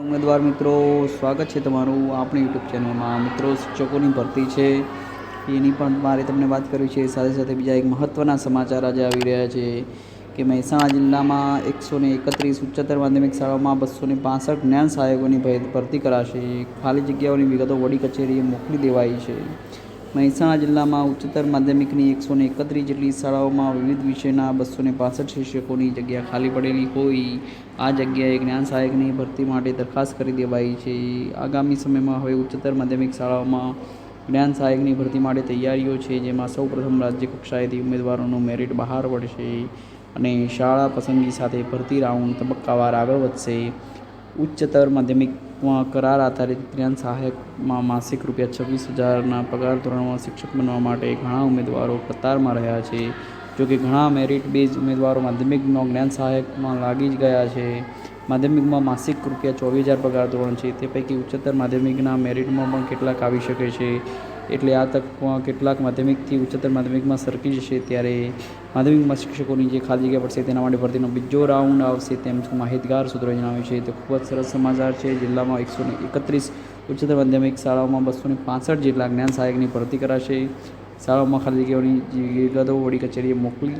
ઉમેદવાર મિત્રો, સ્વાગત છે તમારું આપણી યુટ્યુબ ચેનલમાં. મિત્રો શિક્ષકોની ભરતી છે. એની પણ મારે તમને વાત કરવી છે. સાથે સાથે બીજા એક મહત્ત્વના સમાચાર આજે આવી રહ્યા છે કે મહેસાણા જિલ્લામાં એકસો ને એકત્રીસ ઉચ્ચતર માધ્યમિક શાળાઓમાં બસો ને પાસઠ જ્ઞાન સહાયકોની ભરતી કરાશે. ખાલી જગ્યાઓની વિગતો વડી કચેરીએ મોકલી દેવાઈ છે. મહેસાણા જિલ્લામાં ઉચ્ચતર માધ્યમિકની એકસો ને એકત્રીસ જેટલી શાળાઓમાં વિવિધ વિષયના બસો ને પાસઠ શિક્ષકોની જગ્યા ખાલી પડેલી હોય, આ જગ્યાએ જ્ઞાન સહાયકની ભરતી માટે દરખાસ્ત કરી દેવાઈ છે. આગામી સમયમાં હવે ઉચ્ચતર માધ્યમિક શાળાઓમાં જ્ઞાન સહાયકની ભરતી માટે તૈયારીઓ છે, જેમાં સૌપ્રથમ રાજ્ય કક્ષાએથી ઉમેદવારોનું મેરિટ બહાર પડશે અને શાળા પસંદગી સાથે ભરતી રાઉન્ડ તબક્કાવાર આગળ વધશે. ઉચ્ચતર માધ્યમિકમાં કરાર આધારિત જ્ઞાન સહાયકમાં માસિક રૂપિયા છવ્વીસ હજારના પગાર ધોરણમાં શિક્ષક બનવા માટે ઘણા ઉમેદવારો કતારમાં રહ્યા છે. જોકે ઘણા મેરિટ બેઝ ઉમેદવારો માધ્યમિકનો જ્ઞાન સહાયકમાં લાગી જ ગયા છે. માધ્યમિકમાં માસિક રૂપિયા ચોવીસ હજાર પગાર ધોરણ છે. તે પૈકી ઉચ્ચતર માધ્યમિકના મેરિટમાં પણ કેટલાક આવી શકે છે. એટલે આ તકમાં કેટલાક માધ્યમિકથી ઉચ્ચતર માધ્યમિકમાં સરકી જશે ત્યારે માધ્યમિકમાં શિક્ષકોની જે ખાલી જગ્યા પડશે તેના માટે ભરતીનો બીજો રાઉન્ડ આવશે તેમ માહિતગાર સૂત્રોએ જણાવ્યું છે. તો ખૂબ જ સરસ સમાચાર છે. જિલ્લામાં એકસો ને એકત્રીસ ઉચ્ચતર માધ્યમિક શાળાઓમાં બસો ને પાસઠ જેટલા જ્ઞાન સહાયકની ભરતી કરાશે. શાળાઓમાં ખાલી જગ્યાઓની જે વિગતો વડી કચેરીએ મોકલી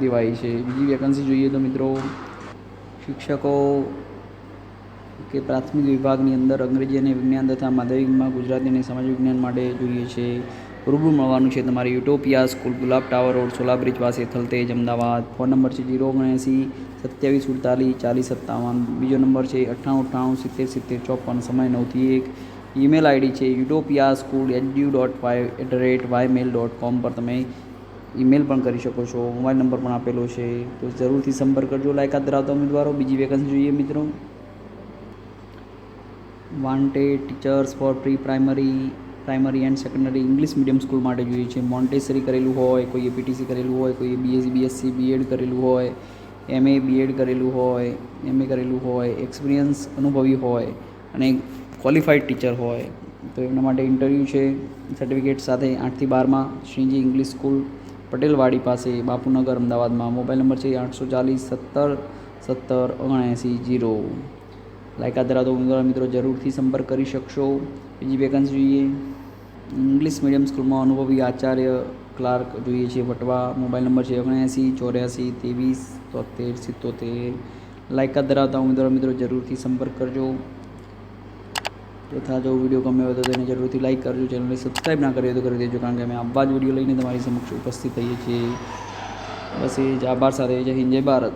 દેવાઈ છે. બીજી વેકન્સી જોઈએ તો મિત્રો, શિક્ષકો કે પ્રાથમિક વિભાગની અંદર અંગ્રેજી અને વિજ્ઞાન તથા માધ્યમિકમાં ગુજરાતી અને સમાજ વિજ્ઞાન માટે જોઈએ છે. રૂબરૂ મળવાનું છે તમારી Utopia school, Gulab tower road, Sola bridge પાસે થલતેજ અમદાવાદ. ફોન નંબર છે જીરો ઓગણએંસી સત્યાવીસ, સુડતાલીસ, ચાલીસ, સત્તાવન. બીજો નંબર છે અઠ્ઠાણું અઠ્ઠાણું, સિત્તેર સિત્તેર, ચોપન, સમય નવથી એક. ઈમેલ આઈડી છે Utopia school HDU dot Y, at the rate Y mail dot com પર તમે ઈમેલ પણ કરી શકો છો. મોબાઈલ નંબર પણ આપેલો છે. તો જરૂરથી સંપર્ક કરજો. લાયકાત ધરાવતા ઉમેદવારો. બીજી વેકન્સી જોઈએ મિત્રો. Wanted teachers for pre primary primary and secondary English medium school માટે જોઈએ છે. મોન્ટેસરી કરેલું હોય કોઈએ પીટીસી કરેલું હોય કોઈએ બીએસસી બીએસસી બીએડ કરેલું હોય એમએ બીએડ કરેલું હોય એમએ કરેલું હોય એક્સપિરિયન્સ અનુભવી હોય અને ક્વોલિફાઈડ ટીચર હોય. તો એમના માટે ઇન્ટરવ્યૂ છે. સર્ટિફિકેટ સાથે આઠથી બારમાં શ્રીજી ઇંગ્લિશ સ્કૂલ પટેલવાડી પાસે, બાપુનગર, અમદાવાદમાં. મોબાઈલ નંબર છે આઠસો ચાલીસ, સત્તર સત્તર, ઓગણએંસી, જીરો. લાયકાત ધરાવતો ઉમેદવાર મિત્રો જરૂરથી સંપર્ક કરી શકશો. બીજી વેકન્સી જોઈએ. ઇંગ્લિશ મીડિયમ સ્કૂલમાં અનુભવી આચાર્ય ક્લાર્ક જોઈએ છે વટવા. મોબાઈલ નંબર છે ઓગણએંસી, ચોર્યાસી, ત્રેવીસ, તોતેર, સિત્તોતેર. લાયકાત ધરાવતા ઉમેદવાર મિત્રો જરૂરથી સંપર્ક કરજો. તથા જો વીડિયો ગમ્યો હોય તો તેને જરૂરથી લાઇક કરજો. ચેનલને સબસ્ક્રાઈબ ના કરી હોય તો કરી દેજો. કારણ કે અમે આવા જ વીડિયો લઈને તમારી સમક્ષ ઉપસ્થિત થઈએ છીએ. બસ એ જ. આભાર સાથે. જય હિન્દ, જય ભારત.